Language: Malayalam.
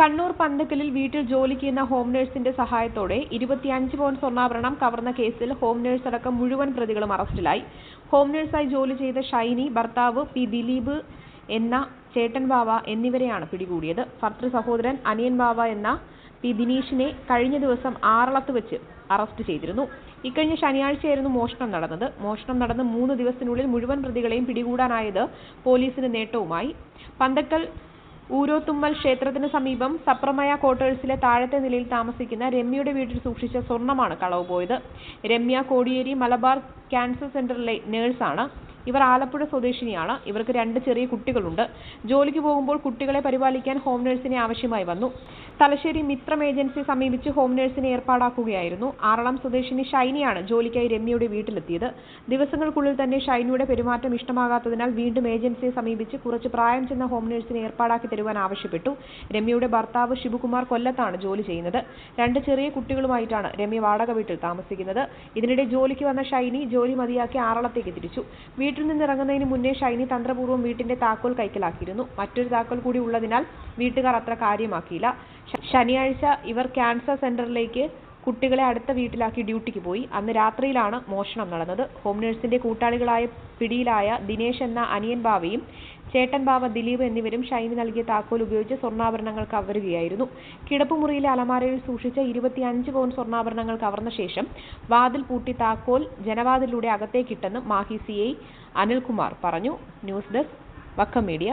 കണ്ണൂർ പന്തക്കലിൽ വീട്ടിൽ ജോലിക്ക് ചെയ്യുന്ന ഹോം നഴ്സിന്റെ സഹായത്തോടെ ഇരുപത്തിയഞ്ച് പവൻ സ്വർണാഭരണം കവർന്ന കേസിൽ ഹോം നഴ്സ് അടക്കം മുഴുവൻ പ്രതികളും അറസ്റ്റിലായി. ഹോം നഴ്സായി ജോലി ചെയ്ത ഷൈനി ഭർത്താവ് പി ദിലീപ് എന്ന ചേട്ടൻ ബാവ എന്നിവരെയാണ് പിടികൂടിയത്. ഭർത്തൃ സഹോദരൻ അനിയൻ ബാവ എന്ന പി ദിനീഷിനെ കഴിഞ്ഞ ദിവസം ആറളത്ത് വെച്ച് അറസ്റ്റ് ചെയ്തിരുന്നു. ഇക്കഴിഞ്ഞ ശനിയാഴ്ചയായിരുന്നു മോഷണം നടന്നത്. മോഷണം നടന്ന് മൂന്ന് ദിവസത്തിനുള്ളിൽ മുഴുവൻ പ്രതികളെയും പിടികൂടാനായത് പോലീസിന് നേട്ടവുമായി. പന്തക്കൽ ഊരോത്തുമ്മൽ ക്ഷേത്രത്തിന് സമീപം സപ്രമയ ക്വാർട്ടേഴ്സിലെ താഴത്തെ നിലയിൽ താമസിക്കുന്ന രമ്യയുടെ വീട്ടിൽ സൂക്ഷിച്ച സ്വർണമാണ് കളവ് പോയത്. രമ്യ കോടിയേരി മലബാർ ക്യാൻസർ സെന്ററിലെ നഴ്സാണ്. ഇവർ ആലപ്പുഴ സ്വദേശിനിയാണ്. ഇവർക്ക് രണ്ട് ചെറിയ കുട്ടികളുണ്ട്. ജോലിക്ക് പോകുമ്പോൾ കുട്ടികളെ പരിപാലിക്കാൻ ഹോം നഴ്സിനെ ആവശ്യമായി വന്നു. തലശ്ശേരി മിത്രം ഏജൻസിയെ സമീപിച്ച് ഹോം നഴ്സിനെ ഏർപ്പാടാക്കുകയായിരുന്നു. ആറളം സ്വദേശിനി ഷൈനിയാണ് ജോലിക്കായി രമ്യയുടെ വീട്ടിലെത്തിയത്. ദിവസങ്ങൾക്കുള്ളിൽ തന്നെ ഷൈനിയുടെ പെരുമാറ്റം ഇഷ്ടമാകാത്തതിനാൽ വീണ്ടും ഏജൻസിയെ സമീപിച്ച് കുറച്ച് പ്രായം ചെന്ന ഹോം നഴ്സിനെ ഏർപ്പാടാക്കി തരുവാൻ ആവശ്യപ്പെട്ടു. രമ്യയുടെ ഭർത്താവ് ശിവകുമാർ കൊല്ലത്താണ് ജോലി ചെയ്യുന്നത്. രണ്ട് ചെറിയ കുട്ടികളുമായിട്ടാണ് രമ്യ വാടക വീട്ടിൽ താമസിക്കുന്നത്. ഇതിനിടെ ജോലിക്ക് വന്ന ഷൈനി ജോലി മതിയാക്കി ആറളത്തേക്ക് തിരിച്ചു. വീട്ടിൽ നിന്ന് ഇറങ്ങുന്നതിന് മുന്നേ ഷൈനി തന്ത്രപൂർവം വീട്ടിന്റെ താക്കോൽ കൈക്കലാക്കിയിരുന്നു. മറ്റൊരു താക്കോൽ കൂടി ഉള്ളതിനാൽ വീട്ടുകാർ അത്ര കാര്യമാക്കിയില്ല. ശനിയാഴ്ച ഇവർ ക്യാൻസർ സെന്ററിലേക്ക് കുട്ടികളെ അടുത്ത വീട്ടിലാക്കി ഡ്യൂട്ടിക്ക് പോയി. അന്ന് രാത്രിയിലാണ് മോഷണം നടന്നത്. ഹോം നഴ്സിന്റെ കൂട്ടാളികളായ പിടിയിലായ ദിനേശ് എന്ന അനിയൻ ബാവയും ചേട്ടൻ ബാവ ദിലീപ് എന്നിവരും ഷൈനി നൽകിയ താക്കോൽ ഉപയോഗിച്ച് സ്വർണാഭരണങ്ങൾ കവരുകയായിരുന്നു കിടപ്പുമുറിയിലെ അലമാരയിൽ സൂക്ഷിച്ച ഇരുപത്തിയഞ്ച് പവൻ സ്വർണാഭരണങ്ങൾ കവർന്ന ശേഷം വാതിൽ പൂട്ടി താക്കോൽ ജനവാതിലൂടെ അകത്തേക്കിട്ടെന്ന് മാഹി സി ഐ അനിൽകുമാർ പറഞ്ഞു. News desk Vakkom media.